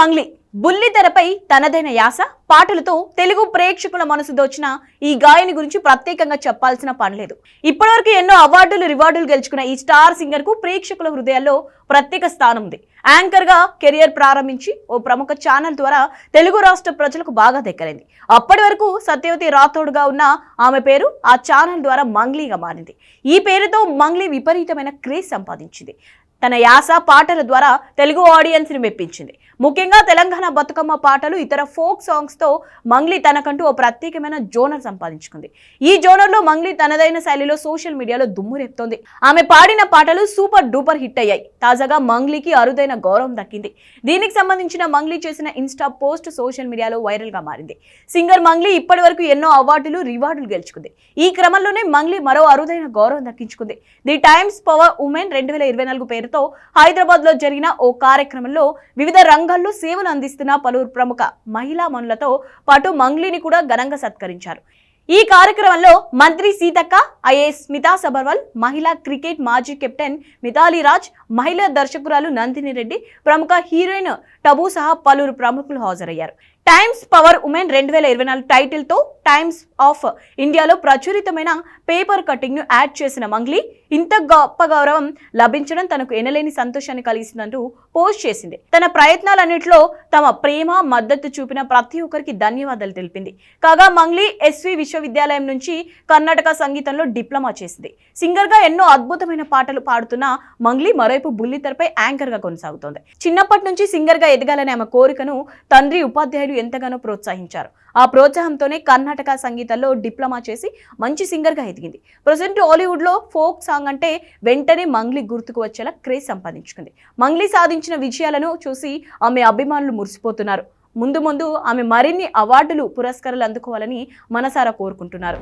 మంగ్లీ బుల్లితెరపై తనదైన యాస పాటలతో తెలుగు ప్రేక్షకుల మనసు దోచిన ఈ గాయని గురించి ప్రత్యేకంగా చెప్పాల్సిన పని లేదు. ఇప్పటివరకు ఎన్నో అవార్డులు రివార్డులు గెలుచుకున్న ఈ స్టార్ సింగర్కు ప్రేక్షకుల హృదయాల్లో ప్రత్యేక స్థానం ఉంది యాంకర్గా కెరియర్ ప్రారంభించి ఓ ప్రముఖ ఛానల్ ద్వారా తెలుగు రాష్ట్ర ప్రజలకు బాగా దగ్గరైంది. అప్పటి వరకు సత్యవతి రాథోడ్గా ఉన్న ఆమె పేరు ఆ ఛానల్ ద్వారా మంగ్లీగా మారింది. ఈ పేరుతో మంగ్లీ విపరీతమైన క్రేజ్ సంపాదించింది. తన యాస పాటల ద్వారా తెలుగు ఆడియన్స్ని మెప్పించింది. ముఖ్యంగా తెలంగాణ బతుకమ్మ పాటలు ఇతర ఫోక్ సాంగ్స్తో మంగ్లీ తనకంటూ ఓ ప్రత్యేకమైన జోనర్ సంపాదించుకుంది. ఈ జోనర్లో మంగ్లీ తనదైన శైలిలో సోషల్ మీడియాలో దుమ్ము రేపుతోంది. ఆమె పాడిన పాటలు సూపర్ డూపర్ హిట్ అయ్యాయి. తాజాగా మంగ్లీకి అరుదైన గౌరవం దక్కింది. దీనికి సంబంధించిన మంగ్లీ చేసిన ఇన్స్టా పోస్ట్ సోషల్ మీడియాలో వైరల్గా మారింది. సింగర్ మంగ్లీ ఇప్పటి వరకు ఎన్నో అవార్డులు రివార్డులు గెలుచుకుంది. ఈ క్రమంలోనే మంగ్లీ మరో అరుదైన గౌరవం దక్కించుకుంది. ది టైమ్స్ పవర్ ఉమెన్ రెండు వేల ఇరవై నాలుగు పేరు పేరుతో హైదరాబాద్లో జరిగిన ఓ కార్యక్రమంలో వివిధ రంగాల్లో సేవలు అందిస్తున్న పలువురు ప్రముఖ మహిళా మనులతో పాటు మంగ్లీని కూడా ఘనంగా సత్కరించారు. ఈ కార్యక్రమంలో మంత్రి సీతక్క ఐఏఎస్ స్మితా సబర్వాల్ మహిళా క్రికెట్ మాజీ కెప్టెన్ మితాలీ రాజ్ మహిళా దర్శకురాలు నందిని రెడ్డి ప్రముఖ హీరోయిన్ టబు సహా పలువురు ప్రముఖులు హాజరయ్యారు. టైమ్స్ పవర్ ఉమెన్ రెండు వేల ఇరవై నాలుగు టైటిల్తో టైమ్స్ ఆఫ్ ఇండియాలో ప్రచురితమైన పేపర్ కటింగ్ను యాడ్ చేసిన మంగ్లీ ఇంత గొప్ప గౌరవం లభించడం తనకు ఎనలేని సంతోషాన్ని కలిగిస్తుందంటూ పోస్ట్ చేసింది. తన ప్రయత్నాలన్నింటిలో తమ ప్రేమ మద్దతు చూపిన ప్రతి ఒక్కరికి ధన్యవాదాలు తెలిపింది. కాగా మంగ్లీ ఎస్వి విశ్వవిద్యాలయం నుంచి కర్ణాటక సంగీతంలో డిప్లొమా చేసింది. సింగర్గా ఎన్నో అద్భుతమైన పాటలు పాడుతున్న మంగ్లీ మరోవైపు బుల్లితెరపై యాంకర్గా కొనసాగుతోంది. చిన్నప్పటి నుంచి సింగర్గా ఎదగాలనే ఆమె కోరికను తండ్రి ఉపాధ్యాయులు ఎంతగానో ప్రోత్సహించారు. ఆ ప్రోత్సాహంతోనే కర్ణాటక సంగీతంలో డిప్లొమా చేసి మంచి సింగర్గా ఎదిగింది. ప్రజెంట్ హాలీవుడ్లో ఫోక్ సాంగ్ అంటే వెంటనే మంగ్లీ గుర్తుకు వచ్చేలా క్రేజ్ సంపాదించుకుంది. మంగ్లీ సాధించిన విజయాలను చూసి ఆమె అభిమానులు మురిసిపోతున్నారు. ముందు ముందు ఆమె మరిన్ని అవార్డులు పురస్కారాలు అందుకోవాలని మనసారా కోరుకుంటున్నారు.